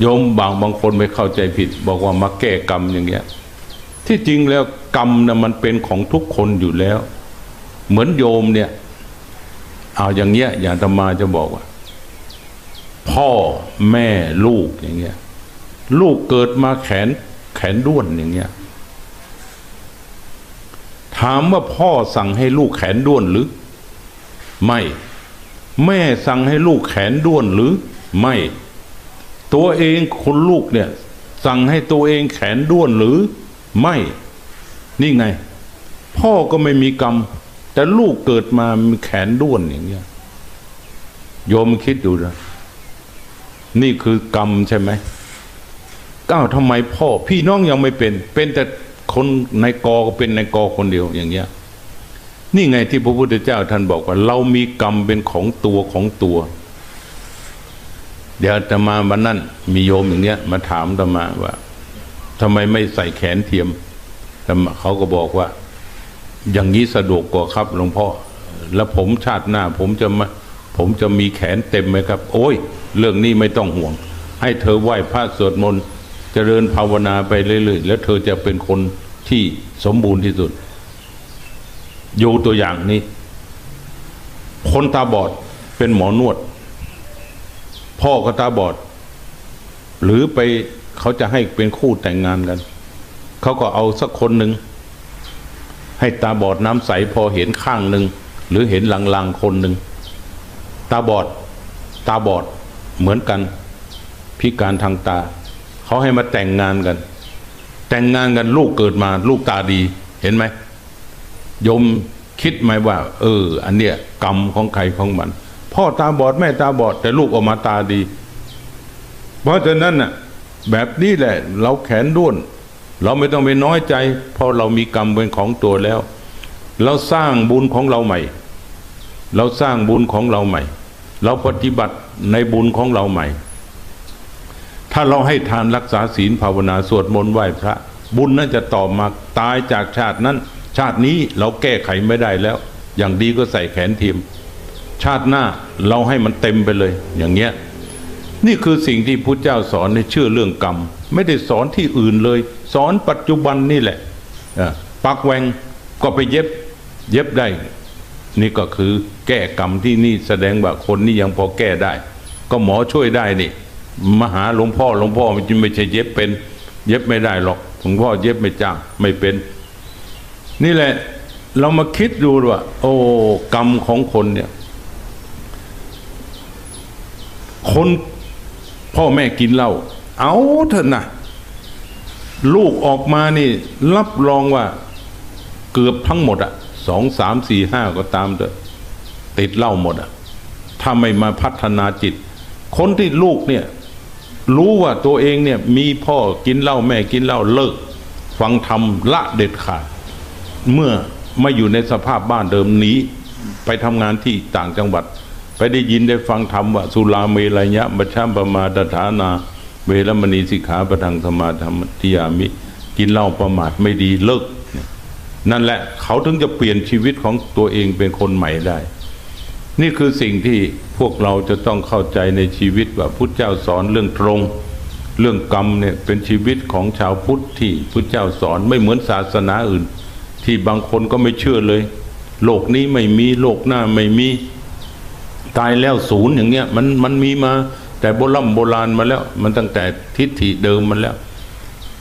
โยมบางบางคนไม่เข้าใจผิด บอกว่ามาแก้กรรมอย่างเงี้ย ที่จริงแล้วกรรมนะมันเป็นของทุกคนอยู่แล้ว เหมือนโยมเนี่ยเอาอย่างเงี้ยอย่างธรรมาจะบอกว่า พ่อแม่ลูกอย่างเงี้ย ลูกเกิดมาแขนแขนด้วนอย่างเงี้ย ถามว่าพ่อสั่งให้ลูกแขนด้วนหรือ ไม่ แม่สั่งให้ลูกแขนด้วนหรือ ไม่ ตัวเองคนลูกเนี่ย สั่งให้ตัวเองแขนด้วนหรือไม่ นี่ไง พ่อก็ไม่มีกรรม แต่ลูกเกิดมามีแขนด้วนอย่างเงี้ยโยมคิดดูนะนี่คือกรรมใช่ไหมก้าวทำไมพ่อ พี่น้องยังไม่เป็น เป็นแต่คนในกอก็เป็นในกอคนเดียวอย่างเงี้ย นี่ไงที่พระพุทธเจ้าท่านบอกว่า เรามีกรรมเป็นของตัวของตัว เดี๋ยวจะมาวันนั้นมีโยมอย่างเงี้ย มาถามธรรมาว่าทำไมไม่ใส่แขนเทียมธรรมาเขาก็บอกว่า อย่างนี้สะดวกกว่าครับหลวงพ่อแล้วผมชาติหน้า ผมจะมาผมจะมีแขนเต็มไหมครับ โอ้ย เรื่องนี้ไม่ต้องห่วง ให้เธอไหว้พระสวดมนต์เจริญภาวนาไปเรื่อยๆแล้วเธอจะเป็นคนที่สมบูรณ์ที่สุดอยู่ตัวอย่างนี้ คนตาบอดเป็นหมอนวด พ่อก็ตาบอด หรือไปเขาจะให้เป็นคู่แต่งงานกัน เขาก็เอาสักคนหนึ่งให้ตาบอดน้ำใสพอเห็นข้างหนึ่งหรือเห็นลางๆคนหนึ่งตาบอด ตาบอดเหมือนกัน พิการทางตา เขาให้มาแต่งงานกัน แต่งงานกันลูกเกิดมา ลูกตาดีเห็นไหมยมคิดไหมว่า เออ อันเนี้ยกรรมของใครของมัน พ่อตาบอดแม่ตาบอด แต่ลูกออกมาตาดี เพราะฉะนั้นน่ะ แบบนี้แหละ เราแขนด้วน เราไม่ต้องไปน้อยใจ เพราะเรามีกรรมเป็นของตัวแล้ว เราสร้างบุญของเราใหม่ เราสร้างบุญของเราใหม่ เราปฏิบัติในบุญของเราใหม่ ถ้าเราให้ทานรักษาศีลภาวนาสวดมนต์ไหว้พระ บุญนั้นจะตอบมาตายจากชาตินั้น ชาตินี้เราแก้ไขไม่ได้แล้ว อย่างดีก็ใส่แขนทีม ชาติหน้าเราให้มันเต็มไปเลย อย่างเงี้ยนี่คือสิ่งที่พุทธเจ้าสอนในเชื่อเรื่องกรรม ไม่ได้สอนที่อื่นเลย สอนปัจจุบันนี่แหละปักแวงก็ไปเย็บเย็บได้ นี่ก็คือแก้กรรมที่นี่แสดงว่าคนนี่ยังพอแก้ได้ ก็หมอช่วยได้นี่มหาหลวงพ่อหลวงพ่อมันจะไม่ใช่เย็บเป็น เย็บไม่ได้หรอกหลวงพ่อเย็บไม่จ้างไม่เป็น นี่แหละเรามาคิดดูว่า โอ้กรรมของคนเนี่ย ค นพ่อแม่กินเหล้าเอาเถอะนะลูกออกมานี่ รับรองว่า เกือบทั้งหมดอะสองสามสี่ห้าก็ตามเถอะติดเหล้าหมดอะถ้าไม่มาพัฒนาจิต คนที่ลูกเนี่ย รู้ว่าตัวเองเนี่ย มีพ่อกินเหล้าแม่กินเหล้าเลิก ฟังธรรมละเด็ดขาด เมื่อมาอยู่ในสภาพบ้านเดิมนี้ ไปทำงานที่ต่างจังหวัด ไปได้ยินได้ฟังธรรมว่าสุราเมรยะมัชฌะปมาตฐานา เวรมณีสิกขาปะทังธรรมาธรรมทิยามิ กินเหล้าประมาทไม่ดีเลิก นั่นแหละเขาถึงจะเปลี่ยนชีวิตของตัวเองเป็นคนใหม่ได้ นี่คือสิ่งที่พวกเราจะต้องเข้าใจในชีวิตว่าพุทธเจ้าสอนเรื่องตรง เรื่องกรรมเนี่ยเป็นชีวิตของชาวพุทธที่พุทธเจ้าสอนไม่เหมือนศาสนาอื่น ที่บางคนก็ไม่เชื่อเลย โลกนี้ไม่มีโลกหน้าไม่มี ตายแล้วศูนย์อย่างเงี้ยมันมันมีมา แต่โบราณโบราณมาแล้ว มันตั้งแต่ทิฏฐิเดิมมันแล้ว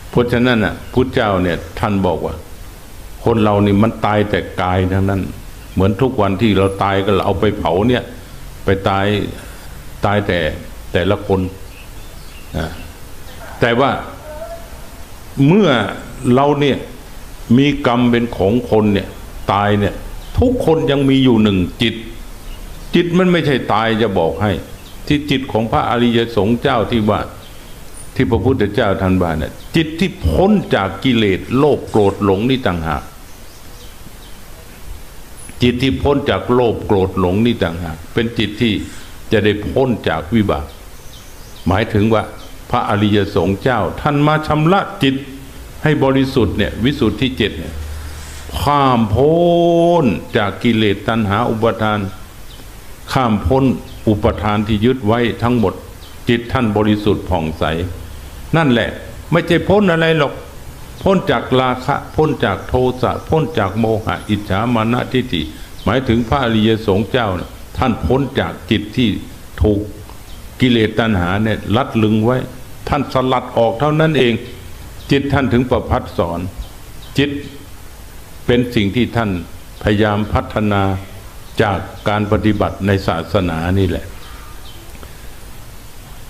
เพราะฉะนั้นอะพุทธเจ้าเนี่ยท่านบอกว่า คนเรานี่มันตายแต่กายทั้งนั้น เหมือนทุกวันที่เราตายก็เราเอาไปเผาเนี่ย ไปตายตายแต่แต่ละคนนะแต่ว่าเมื่อเราเนี่ยมีกรรมเป็นของคนเนี่ย ตายเนี่ย ทุกคนยังมีอยู่หนึ่งจิต จิตมันไม่ใช่ตายจะบอกให้ ที่จิตของพระอริยสงฆ์เจ้าที่ว่าที่พระพุทธเจ้าท่านว่าเนี่ยจิตที่พ้นจากกิเลสโลภโกรธหลงนี่ต่างหากจิตที่พ้นจากโลภโกรธหลงนี่ต่างหากเป็นจิตที่จะได้พ้นจากวิบาก หมายถึงว่า พระอริยสงฆ์เจ้า ท่านมาชำระจิตให้บริสุทธิ์เนี่ยวิสุทธิเจ็ดเนี่ยข้ามพ้นจากกิเลสตัณหาอุปทาน ข้ามพ้นอุปทานที่ยึดไว้ทั้งหมด จิตท่านบริสุทธิ์ผ่องใส นั่นแหละ ไม่ใช่พ้นอะไรหรอก พ้นจากราคะ พ้นจากโทสะพ้นจากโมหะ อิจฉามานะทิฏฐิหมายถึงพระอริยสงฆ์เจ้านะท่านพ้นจากจิตที่ถูกกิเลสตัณหาเนี่ยลัดลึงไว้ ท่านสลัดออกเท่านั้นเอง จิตท่านถึงประพัดสอน จิตเป็นสิ่งที่ท่านพยายามพัฒนา จากการปฏิบัติในศาสนานี่แหละ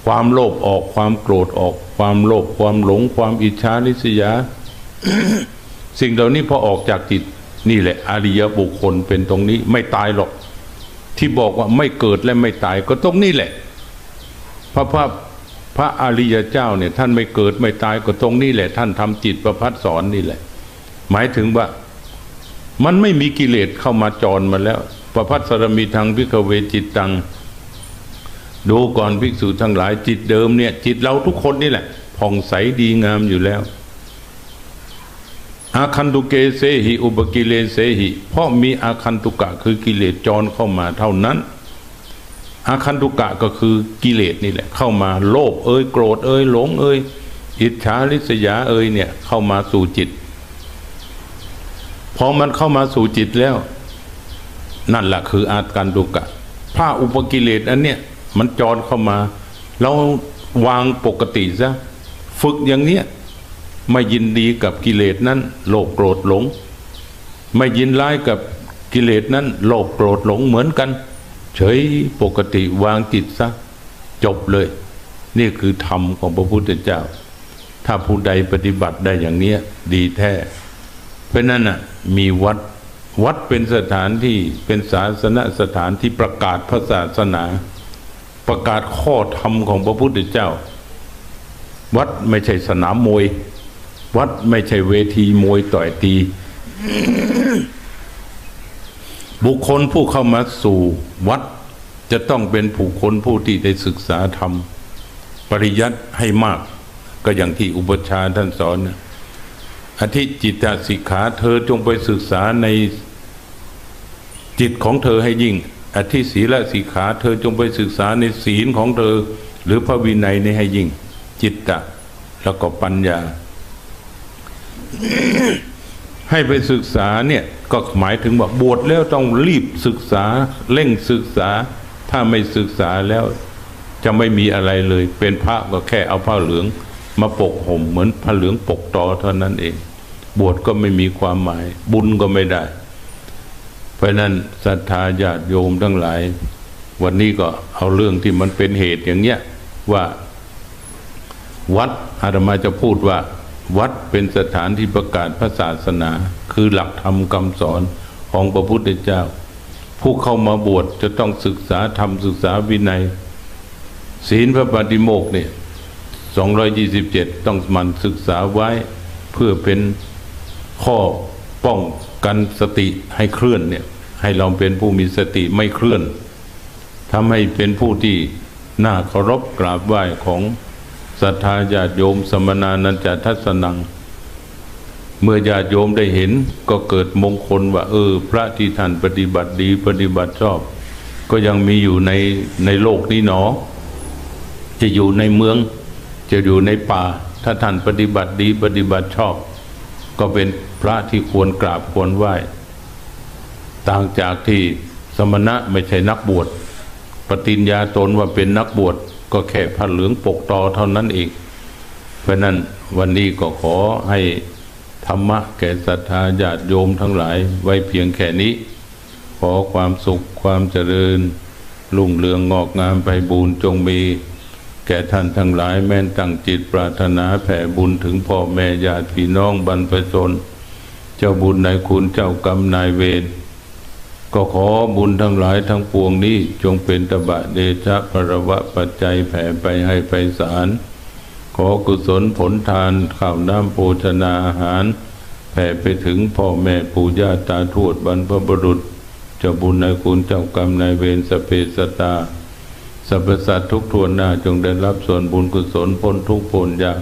ความโลภออกความโกรธออก ความโลภความหลง ความอิจฉาริษยา สิ่งเหล่านี้พอออกจากจิตนี่แหละ อริยบุคคลเป็นตรงนี้ไม่ตายหรอก ที่บอกว่าไม่เกิดและไม่ตายก็ตรงนี้แหละ พระพระพระอริยเจ้าเนี่ย ท่านไม่เกิดไม่ตายก็ตรงนี้แหละ ท่านทำจิตประพัดสอนนี่แหละ หมายถึงว่า มันไม่มีกิเลสเข้ามาจรมาแล้ว ประพัดสรมีทางพิกเวจิตตัง ดูก่อนภิกษุทั้งหลายจิตเดิมเนี่ย จิตเราทุกคนนี่แหละ ผ่องใสดีงามอยู่แล้วอาคันตุเกเสหิอุปกิเลเสหิเพราะมีอาคันตุกะคือกิเลสจรเข้ามาเท่านั้น อาคันตุกะก็คือกิเลสนี่แหละ เข้ามาโลภเอ้ยโกรธเอ้ยหลงเอ้ยอิจฉาริษยาเอ้ยเนี่ยเข้ามาสู่จิตพอมันเข้ามาสู่จิตแล้ว นั่นแหละคืออาการดุกะผ้าอุปกิเลสอันเนี้ยมันจรเข้ามาเราวางปกติซะฝึกอย่างเนี้ยไม่ยินดีกับกิเลสนั้นโลภโกรธหลง ไม่ยินร้ายกับกิเลสนั้นโลภโกรธหลงเหมือนกัน เฉยปกติวางจิตซะจบเลย นี่คือธรรมของพระพุทธเจ้า ถ้าผู้ใดปฏิบัติได้อย่างเนี้ยดีแท้ เพราะนั้นน่ะมีวัด วัดเป็นสถานที่เป็นศาสนสถานที่ประกาศพระศาสนา ประกาศข้อธรรมของพระพุทธเจ้า วัดไม่ใช่สนามมวย วัดไม่ใช่เวทีมวยต่อยตี บุคคลผู้เข้ามาสู่วัดจะต้องเป็นผู้คนผู้ที่ได้ศึกษาธรรม ปริยัติให้มาก ก็อย่างที่อุปชาท่านสอนนะ อธิจิตตสิกขาเธอจงไปศึกษาในจิตของเธอให้ยิ่ง อธิศีลสิกขาเธอจงไปศึกษาในศีลของเธอ หรือพระวินัยในให้ยิ่ง จิตตะ แล้วก็ปัญญา ให้ไปศึกษาเนี่ยก็หมายถึงว่าบวชแล้วต้องรีบศึกษาเร่งศึกษา ถ้าไม่ศึกษาแล้วจะไม่มีอะไรเลย เป็นพระก็แค่เอาผ้าเหลือง มาปกห่มเหมือนผ้าเหลืองปกตอเท่านั้นเอง บวชก็ไม่มีความหมาย บุญก็ไม่ได้ เพราะนั้นศรัทธาญาติโยมทั้งหลาย วันนี้ก็เอาเรื่องที่มันเป็นเหตุอย่างเนี้ยว่า วัดอาตมาจะพูดว่า วัดเป็นสถานที่ประกาศพระศาสนา คือหลักธรรมคำสอนของพระพุทธเจ้า ผู้เข้ามาบวชจะต้องศึกษาธรรมศึกษาวินัย ศีลพระปฏิโมกเนี่ย 227 ต้องมันศึกษาไว้เพื่อเป็นข้อป้องกันสติให้เคลื่อนเนี่ย ให้เราเป็นผู้มีสติไม่เคลื่อนทำให้เป็นผู้ที่น่าเคารพกราบไหว้ของศรัทธาญาติโยมสมนานันจทัศนัง เมื่อญาติโยมได้เห็นก็เกิดมงคลว่า เออ พระที่ท่านปฏิบัติดีปฏิบัติชอบ ก็ยังมีอยู่ในในโลกนี้หนอ จะอยู่ในเมือง จะอยู่ในป่า ถ้าท่านปฏิบัติดีปฏิบัติชอบ ก็เป็นพระที่ควรกราบควรไหว้ ต่างจากที่สมณะไม่ใช่นักบวช ปฏิญญาตนว่าเป็นนักบวช ก็แค่ผ้าเหลืองปกตอเท่านั้นเอง เพราะนั้นวันนี้ก็ขอให้ธรรมะแก่ศรัทธาญาติโยมทั้งหลายไว้เพียงแค่นี้ ขอความสุขความเจริญรุ่งเรืองงอกงามไปบูรจงมี แก่ท่านทั้งหลายแม้นตั้งจิตปรารถนาแผ่บุญถึงพ่อแม่ญาติพี่น้องบรรพชน เจ้าบุญนายคุณเจ้ากรรมนายเวรก็ขอบุญทั้งหลายทั้งปวงนี้จงเป็นตบะเดชะพระวะปัจจัยแผ่ไปให้ไปสารขอกุศลผลทานข้าวน้ำโภชนาอาหาร แผ่ไปถึงพ่อแม่ปู่ย่าตาทวดบรรพบุรุษ เจ้าบุญนายคุณเจ้ากรรมนายเวรสเปสตา สรรพสัตว์ทุกทวนหน้าจงได้รับส่วนบุญกุศลพ้นทุกพ้นยาก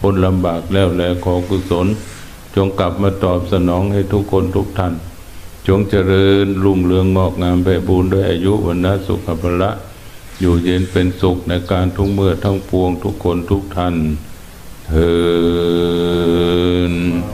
พ้นลำบากแล้วแลขอกุศล จงกลับมาตอบสนองให้ทุกคนทุกท่าน จงเจริญรุ่งเรืองงอกงามไปบูรด้วยอายุวันนะสุขภละ อยู่เย็นเป็นสุขในการทุกเมื่อทั้งปวงทุกคนทุกท่านเธอ